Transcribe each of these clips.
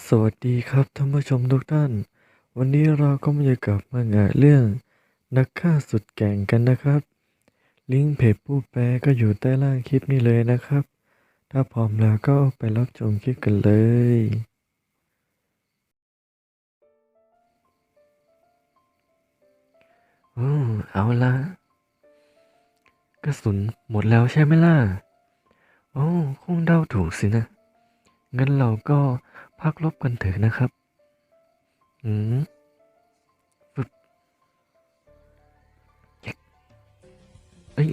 สวัสดีครับท่านผู้ชมทุกท่าน วันนี้เราก็มาอยู่กับมังงะเรื่อง นักฆ่าสุดแก่งกันนะครับ ลิงก์เพจผู้แปลก็อยู่ใต้ล่างคลิปนี้เลยนะครับ ถ้าพร้อมแล้วก็ไปรับชมคลิปกันเลย อืมเอาละกระสุนหมดแล้วใช่ไหมล่ะ โอ้คงเดาถูกสินะ งั้นเราก็ พักลบกันเถอะนะครับ อืมฟึบเจ๊กเอ้ย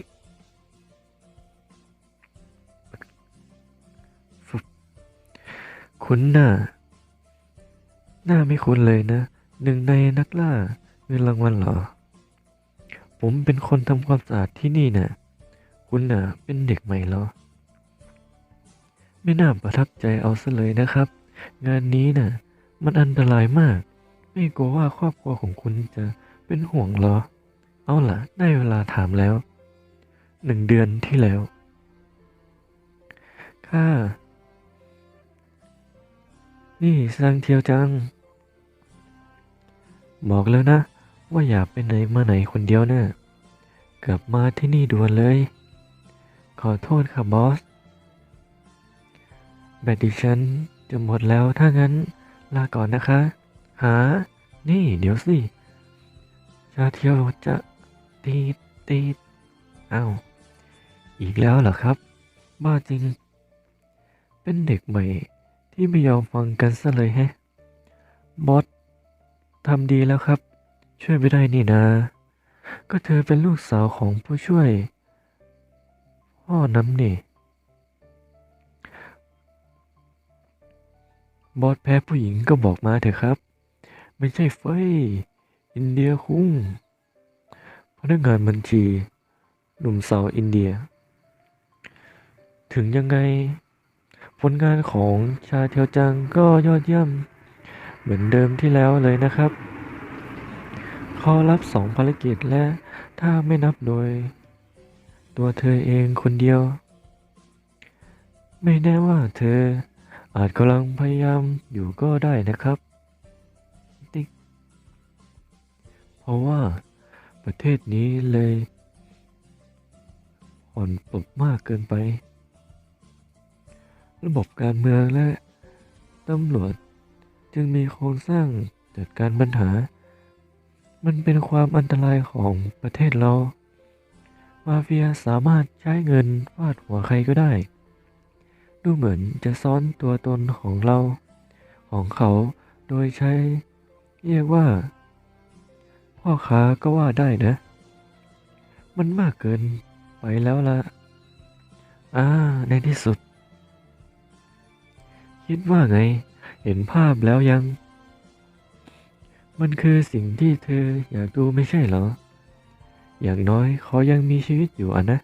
ฟึบคุณน่ะหน้าไม่คุ้นเลยนะ หนึ่งในนักล่าเงินรางวัลเหรอ ผมเป็นคนทำความสะอาดที่นี่น่ะ คุณน่ะ เป็นเด็กใหม่เหรอ ไม่น่าประทับใจเอาซะเลยนะครับ งานนี้น่ะ มันอันตรายมาก ไม่กลัวว่าครอบครัวของคุณจะเป็นห่วงเหรอ เอาล่ะ ได้เวลาถามแล้ว หนึ่งเดือนที่แล้วข้านี่ซังเทียวจัง บอกแล้วนะ ว่าอย่าไปไหนมาไหนคนเดียวนะ่ะกลับมาที่นี่ด่วนเลย ขอโทษค่ะบอสแบตดิฉัน จะหมดแล้วถ้างั้นลาก่อนนะคะ หา นี่เดี๋ยวสิชาเที่ยวจะตีตีอ้าวอีกแล้วเหรอครับ บ้าจริง เป็นเด็กใหม่ที่ไม่ยอมฟังกันซะเลยแฮะ บอสทำดีแล้วครับ ช่วยไม่ได้นี่นะ ก็เธอเป็นลูกสาวของผู้ช่วย พ่อน้ำนี่ บอสแพ้ผู้หญิงก็บอกมาเถอะครับ ไม่ใช่เฟยอินเดียคุ้งพนักงานบัญชี หนุ่มสาวอินเดีย ถึงยังไง ผลงานของชาเทียวจังก็ยอดเยี่ยม เหมือนเดิมที่แล้วเลยนะครับเขารับสองภารกิจและถ้าไม่นับโดย ตัวเธอเองคนเดียว ไม่แน่ว่าเธอ อาจกำลังพยายามอยู่ก็ได้นะครับ ติ๊ก เพราะว่าประเทศนี้เลยอ่อนปบมากเกินไป ระบบการเมืองและตำรวจจึงมีโครงสร้างจัดการปัญหา มันเป็นความอันตรายของประเทศเรา มาเฟียสามารถใช้เงินฟาดหัวใครก็ได้ ดูเหมือนจะซ้อนตัวตนของเรา ของเขาโดยใช้ เรียกว่า พ่อค้าก็ว่าได้นะ มันมากเกินไปแล้วล่ะอ่า ในที่สุด คิดว่าไง เห็นภาพแล้วยัง มันคือสิ่งที่เธออยากดูไม่ใช่เหรอ อย่างน้อยเขายังมีชีวิตอยู่อะนะ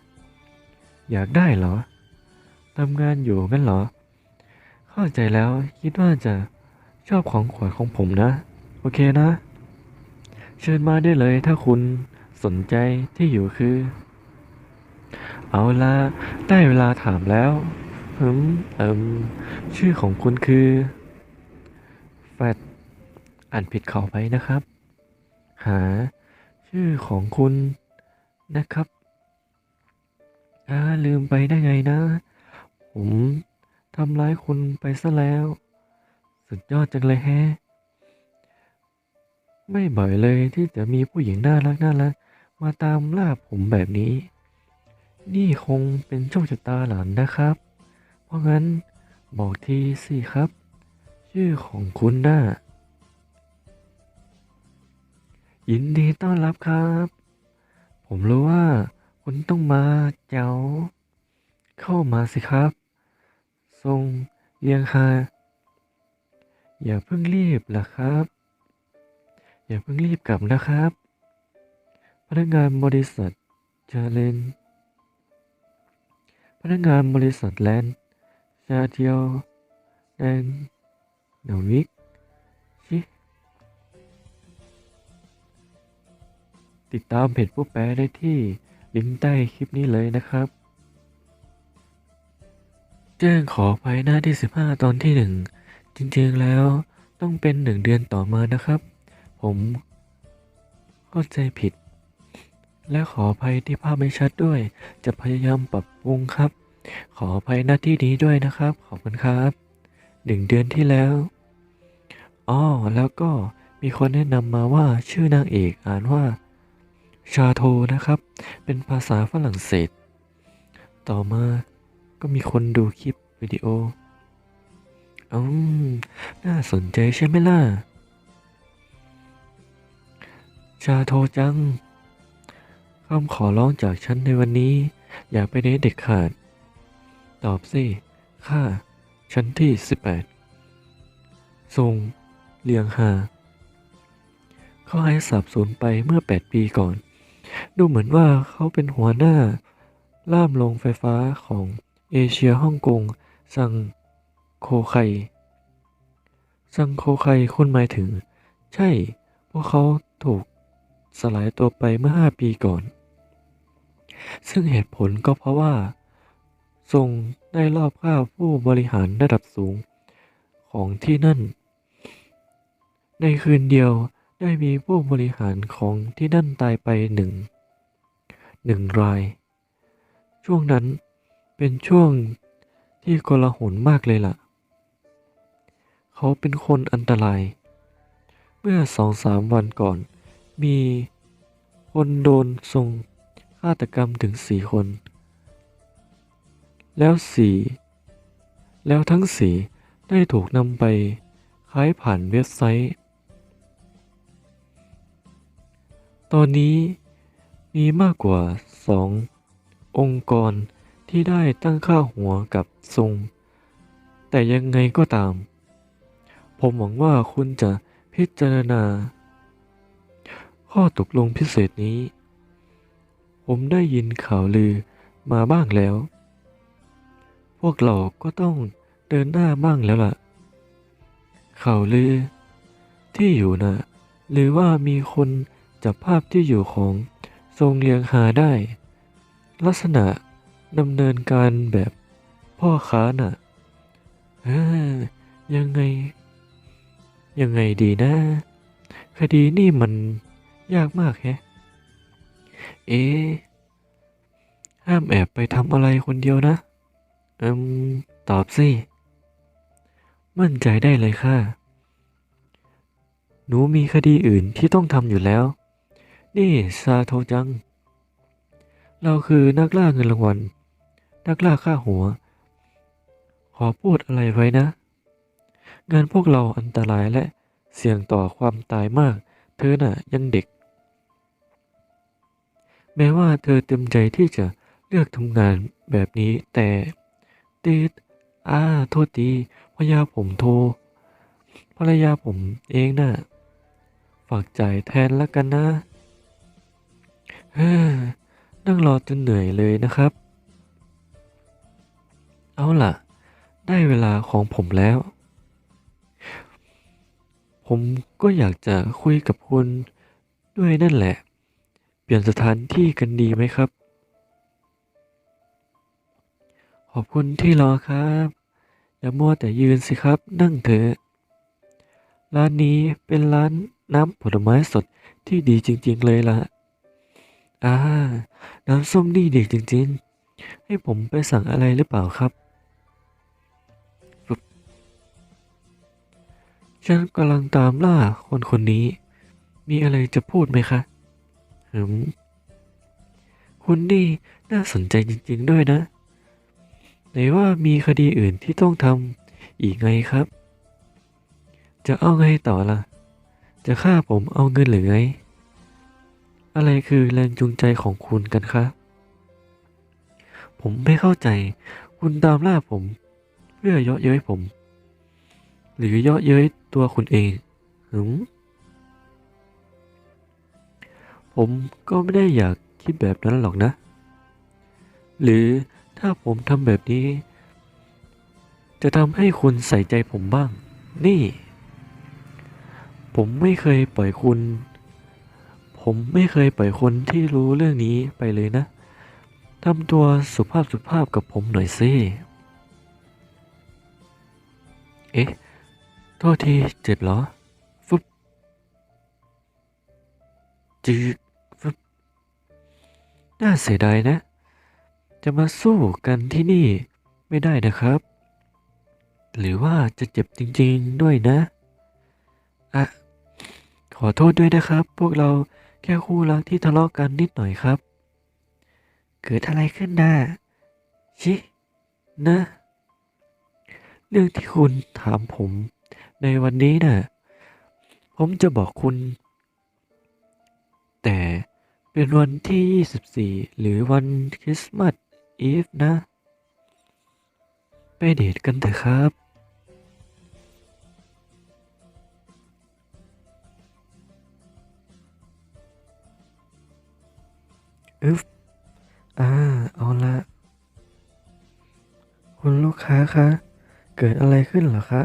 อยากได้เหรอ ทำงานอยู่งั้นเหรอ เข้าใจแล้วคิดว่าจะชอบของขวัญของผมนะ โอเคนะ เชิญมาได้เลยถ้าคุณสนใจที่อยู่คือ เอาละได้เวลาถามแล้วหืมเอิมชื่อของคุณคือแฟดอ่านผิดขอไปนะครับ หา ชื่อของคุณนะครับอ่าลืมไปได้ไงนะ ผมทำร้ายคุณไปซะแล้ว สุดยอดจังเลยแฮะ ไม่บ่อยเลยที่จะมีผู้หญิงน่ารักน่ารักมาตามล่าผมแบบนี้ นี่คงเป็นโชคชะตาหลานนะครับ เพราะงั้นบอกทีสิครับ ชื่อของคุณน่ะยินดีต้อนรับครับ ผมรู้ว่าคุณต้องมาเจ้า เข้ามาสิครับ ทรงเลียงฮาอย่าเพิ่งรีบล่ะครับ อย่าเพิ่งรีบกลับนะครับ พนักงานบริษัทเจเลนพนักงานบริษัทแลนชาเทียวแดนเดวิกชิติดตามเพจผู้แปลได้ที่ลิงก์ใต้คลิปนี้เลยนะครับ แจ้งขออภัยหน้าที่ 15 ตอนที่ 1 จริงๆแล้วต้องเป็นหนึ่งเดือนต่อมานะครับ ผมเข้าใจผิด และขออภัยที่ภาพไม่ชัดด้วย จะพยายามปรับปรุงครับ ขออภัยหน้าที่นี้ด้วยนะครับ ขอบคุณครับหนึ่งเดือนที่แล้วอ๋อแล้วก็มีคนแนะนำมาว่าชื่อนางเอกอ่านว่าชาโทนะครับ เป็นภาษาฝรั่งเศส ต่อมา ก็มีคนดูคลิปวิดีโออืมน่าสนใจใช่ไหมล่ะ ชาโทจังคำขอร้องจากฉันในวันนี้ อย่าไปเนเด็กขาด ตอบสิข้าชั้นที่ 18 ทรงเลียงหาเขาหายสับสูญไปเมื่อ 8 ปีก่อน ดูเหมือนว่าเขาเป็นหัวหน้า ล่ามโรงไฟฟ้าของ เอเชียฮ่องกง ซังโคไค ซังโคไคคุณหมายถึง ใช่ พวกเขาถูกสลายตัวไปเมื่อ 5 ปีก่อน ซึ่งเหตุผลก็เพราะว่า ทรงได้รอบฆ่าผู้บริหารระดับสูงของที่นั่น ในคืนเดียวได้มีผู้บริหารของที่นั่นตายไปหนึ่งหนึ่งราย ช่วงนั้น เป็นช่วงที่โกลาหลมากเลยล่ะ เขาเป็นคนอันตราย เมื่อสองสามวันก่อน มีคนโดนทรงฆาตกรรมถึงสี่คน แล้วสี่แล้วทั้งสี่ได้ถูกนำไปขายผ่านเว็บไซต์ ตอนนี้มีมากกว่าสององค์กร ที่ได้ตั้งค่าหัวกับทรง แต่ยังไงก็ตาม ผมหวังว่าคุณจะพิจารณา ข้อตกลงพิเศษนี้ ผมได้ยินข่าวลือมาบ้างแล้ว พวกเราก็ต้องเดินหน้าบ้างแล้วล่ะ ข่าวลือ ที่อยู่นะหรือว่ามีคนจับภาพที่อยู่ของทรงเลียงหาได้ ลักษณะ ดำเนินการแบบพ่อค้าน่ะยังไง ยังไงดีนะ คดีนี่มันยากมากแฮะ เอ๊ะห้ามแอบไปทำอะไรคนเดียวนะ อืม ตอบสิ มั่นใจได้เลยค่ะ หนูมีคดีอื่นที่ต้องทำอยู่แล้ว นี่ซาโทจัง เราคือนักล่าเงินรางวัล นักล่าค่าหัว ขอพูดอะไรไว้นะ งานพวกเราอันตรายและเสี่ยงต่อความตายมาก เธอน่ะยังเด็ก แม้ว่าเธอเต็มใจที่จะเลือกทำงานแบบนี้แต่ติดอ่าโทษทีภรรยาผมโทรภรรยาผมเองน่ะ ฝากจ่ายแทนแล้วกันนะ เฮ้นั่งรอจนเหนื่อยเลยนะครับ เอาล่ะ ได้เวลาของผมแล้ว ผมก็อยากจะคุยกับคุณด้วยนั่นแหละ เปลี่ยนสถานที่กันดีไหมครับ ขอบคุณที่รอครับ อย่ามัวแต่ยืนสิครับนั่งเถอะ ร้านนี้เป็นร้านน้ำผลไม้สดที่ดีจริง ๆ เลยล่ะ อ่า น้ำส้มนี่ดีจริง ๆ ให้ผมไปสั่งอะไรหรือเปล่าครับ ฉันกำลังตามล่าคนคนนี้ มีอะไรจะพูดไหมคะหืมคุณนี่น่าสนใจจริง ๆ ด้วยนะ ไหนว่ามีคดีอื่นที่ต้องทำอีกไงครับ จะเอาไงต่อล่ะ จะฆ่าผมเอาเงินหรือไง อะไรคือแรงจูงใจของคุณกันคะ ผมไม่เข้าใจ คุณตามล่าผม เพื่อเยาะเย้ยผม หรือเยาะเย้ยตัวคุณเองหืมผมก็ไม่ได้อยากคิดแบบนั้นหรอกนะ หรือถ้าผมทำแบบนี้ จะทำให้คุณใส่ใจผมบ้าง นี่ ผมไม่เคยปล่อยคุณ ผมไม่เคยปล่อยคนที่รู้เรื่องนี้ไปเลยนะทำตัวสุภาพสุภาพกับผมหน่อยสิ เอ๊ะ ษทีเจ็บเหรอฟึบจืดฟึบน่าเสียดายนะ จะมาสู้กันที่นี่ไม่ได้นะครับ หรือว่าจะเจ็บจริงๆด้วยนะอะขอโทษด้วยนะครับ พวกเราแค่คู่รักที่ทะเลาะกันนิดหน่อยครับ เกิดอะไรขึ้นนะชิ นะ เรื่องที่คุณถามผม ในวันนี้น่ะผมจะบอกคุณ แต่เป็นวันที่ 24 หรือวันคริสต์มาสอีฟนะ ไปเดทกันเถอะครับ อึฟอ่า เอาละ คุณลูกค้าคะ เกิดอะไรขึ้นเหรอคะ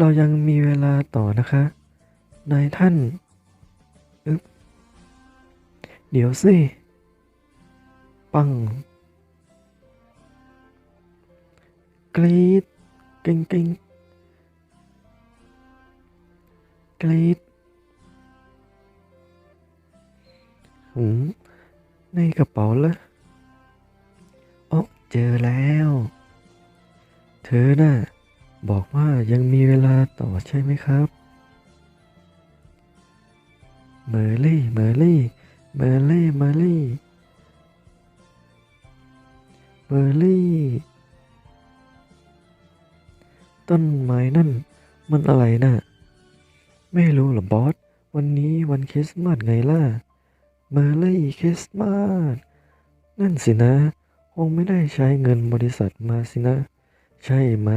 เรายังมีเวลาต่อนะคะ นายท่านอึ๊บเดี๋ยวสิ ปัง กรีดก่งก่งกรีดหืมในกระเป๋าละอ๋อเจอแล้ว เธอน่ะ บอกว่ายังมีเวลาต่อใช่ไหมครับ เมอร์ลี่ เมอร์ลี่ เมอร์ลี่ เมอร์ลี่ เมอร์ลี่ ต้นไม้นั่นมันอะไรน่ะ ไม่รู้หรอบอส วันนี้วันคริสต์มาสไงล่ะ เมอร์ลี่คริสต์มาส นั่นสินะ คงไม่ได้ใช้เงินบริษัทมาสินะ ใช่ไหม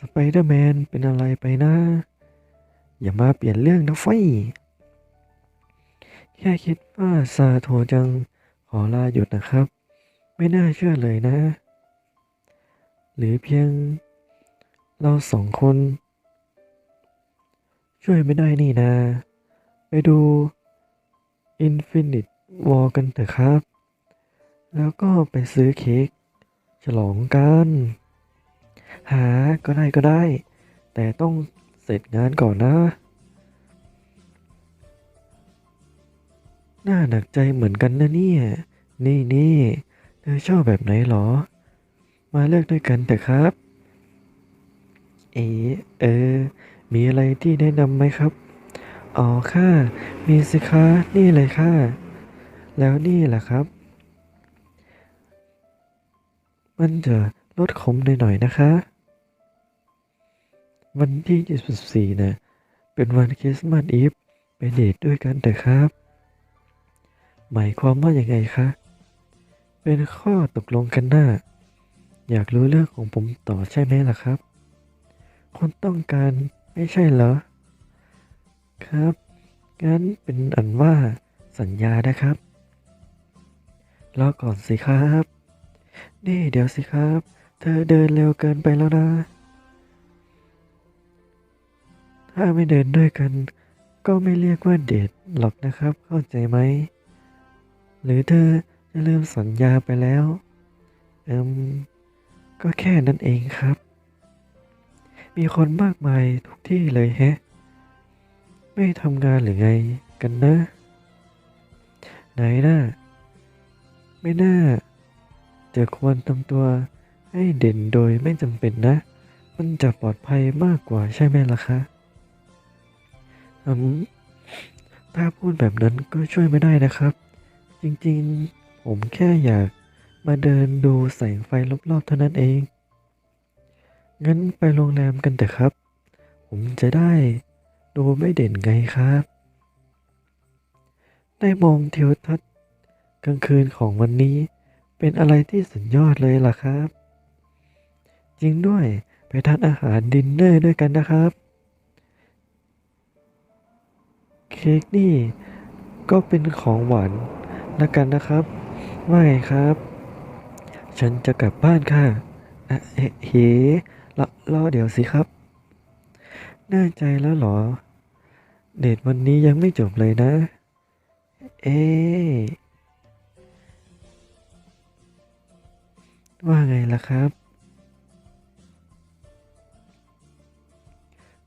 สไปเดอร์แมนเป็นอะไรไปนะ อย่ามาเปลี่ยนเรื่องนะไฟ แค่คิดว่าซาโทจังขอลาหยุดนะครับ ไม่น่าเชื่อเลยนะ หรือเพียงเราสองคน ช่วยไม่ได้นี่นะ ไปดู Infinite War กันเถอะครับ แล้วก็ไปซื้อเค้กฉลองกัน หาก็ได้ก็ได้ แต่ต้องเสร็จงานก่อนนะ น่าหนักใจเหมือนกันนะเนี่ย นี่นี่เธอชอบแบบไหนหรอ มาเลือกด้วยกันเถอะครับ เอเออ มีอะไรที่แนะนำไหมครับ อ๋อค่ะ มีสิคะนี่เลยค่ะ แล้วนี่แหละครับ มันจะลดขมหน่อยๆนะคะ วันที่ 24 นะ เป็นวันคริสต์มาสอีฟไปเดทด้วยกันเถอะครับ หมายความว่าอย่างไงคะ เป็นข้อตกลงกันหน้า อยากรู้เรื่องของผมต่อใช่ไหมล่ะครับ คนต้องการไม่ใช่เหรอ ครับ งั้นเป็นอันว่าสัญญานะครับ รอก่อนสิครับ นี่เดี๋ยวสิครับ เธอเดินเร็วเกินไปแล้วนะ ถ้าไม่เดินด้วยกัน ก็ไม่เรียกว่าเดทหรอกนะครับ เข้าใจไหม หรือเธอจะลืมสัญญาไปแล้ว เอิมก็แค่นั้นเองครับ มีคนมากมายทุกที่เลยแฮะ ไม่ทำงานหรือไงกันนะ ไหนน่ะไม่น่าจะควรทำตัวให้เด่นโดยไม่จำเป็นนะ มันจะปลอดภัยมากกว่าใช่ไหมล่ะคะ ถ้าพูดแบบนั้นก็ช่วยไม่ได้นะครับ จริงๆ ผมแค่อยากมาเดินดูแสงไฟรอบๆเท่านั้นเอง งั้นไปโรงแรมกันเถอะครับ ผมจะได้ดูไม่เด่นไงครับ ได้มองทิวทัศน์กลางคืนของวันนี้เป็นอะไรที่สุดยอดเลยล่ะครับ จริงด้วยไปทานอาหารดินเนอร์ด้วยกันนะครับ เค้กนี่ก็เป็นของหวานล้วกันนะครับ ว่าไงครับ ฉันจะกลับบ้านค่ะเอ๊ะเฮ้รอรอเดี๋ยวสิครับ แน่ใจแล้วเหรอ เดทวันนี้ยังไม่จบเลยนะ เอ๊ะว่าไงล่ะครับ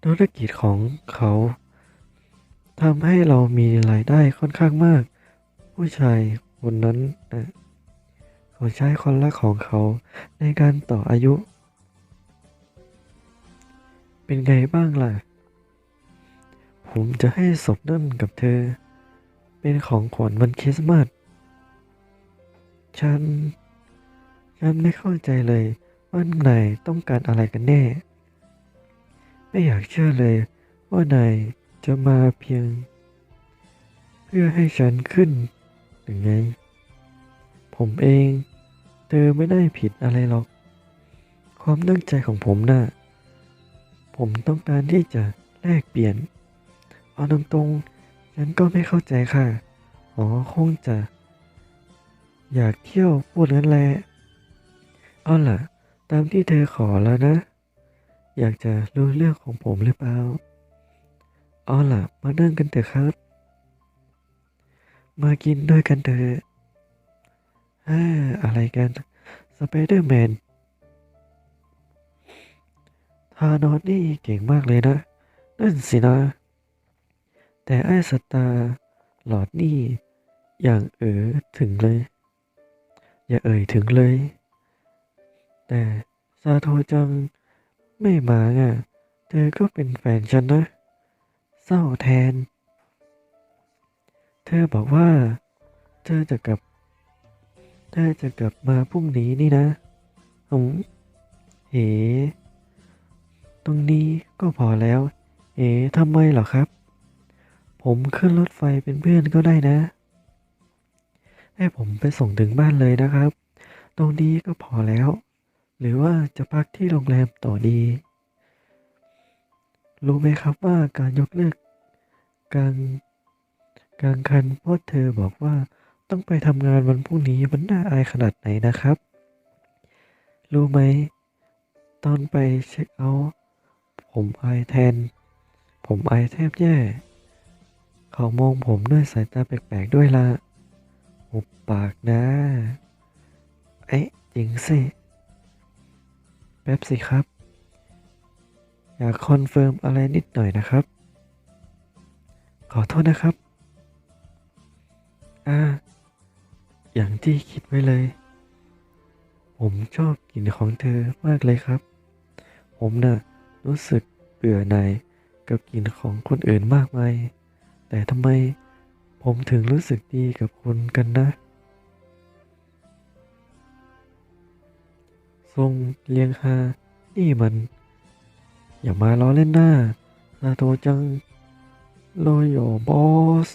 ธุรกิจของเขา ทำให้เรามีรายได้ค่อนข้างมาก ผู้ชายคนนั้นนะเขาใช้คนรักของเขาในการต่ออายุ เป็นไงบ้างล่ะ ผมจะให้ศพนั่นกับเธอ เป็นของขวัญวันคริสต์มาสฉัน ฉันไม่เข้าใจเลยว่านายต้องการอะไรกันแน่ ไม่อยากเชื่อเลยว่านาย จะมาเพียง เพื่อให้ฉันขึ้นหรือไง ผมเอง เธอไม่ได้ผิดอะไรหรอก ความตั้งใจของผมน่ะ ผมต้องการที่จะแลกเปลี่ยน เอาตรงๆฉันก็ไม่เข้าใจค่ะ อ๋อคงจะ อยากเที่ยวพูดงั้นแหละ เอาล่ะ ตามที่เธอขอแล้วนะ อยากจะรู้เรื่องของผมหรือเปล่า เอาล่ะ มานั่งกันเถอะครับ มากินด้วยกันเถอะอ่าอะไรกันสไปเดอร์แมนทานอสนี่เก่งมากเลยนะ นั่นสินะ แต่ไอ้สตาร์หลอดนี่ อย่างเอ๋อถึงเลย อย่าเอ่ยถึงเลย แต่ซาโทจังไม่มาอะ เธอก็เป็นแฟนฉันนะ เศร้าแทน เธอบอกว่า เธอจะกลับ เธอจะกลับมาพรุ่งนี้นี่นะผมเอ๋ตรงนี้ก็พอแล้ว เอ๋ทำไมเหรอครับ ผมขึ้นรถไฟเป็นเพื่อนก็ได้นะ ให้ผมไปส่งถึงบ้านเลยนะครับ ตรงนี้ก็พอแล้ว หรือว่าจะพักที่โรงแรมต่อดี รู้ไหมครับว่าการยกเลิกการกลางคันเพราะเธอบอกว่าต้องไปทำงานวันพรุ่งนี้มันน่าอายขนาดไหนนะครับ รู้ไหม ตอนไปเช็คเอาท์ผมอายแทน ผมอายแทบแย่ เขามองผมด้วยสายตาแปลกๆด้วยละหุบปากนะ เอ๊ะจริงสิ แป๊บสิครับ อยากคอนเฟิร์มอะไรนิดหน่อยนะครับ ขอโทษนะครับ อ่า อย่างที่คิดไว้เลย ผมชอบกลิ่นของเธอมากเลยครับ ผมน่ะรู้สึกเบื่อหน่ายกับกลิ่นของคนอื่นมากมาย แต่ทำไมผมถึงรู้สึกดีกับคุณกันนะ ทรงเลียงฮานี่มัน อย่ามาล้อเล่นหน้าซาโตจังโลโยบอส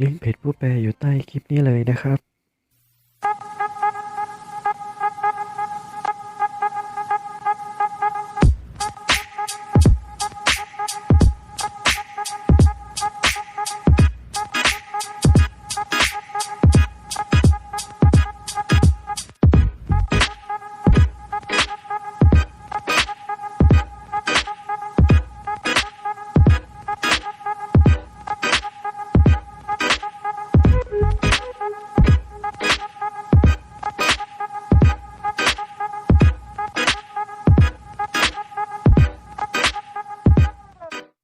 ลิงก์เพจผู้แปลอยู่ใต้คลิปนี้เลยนะครับ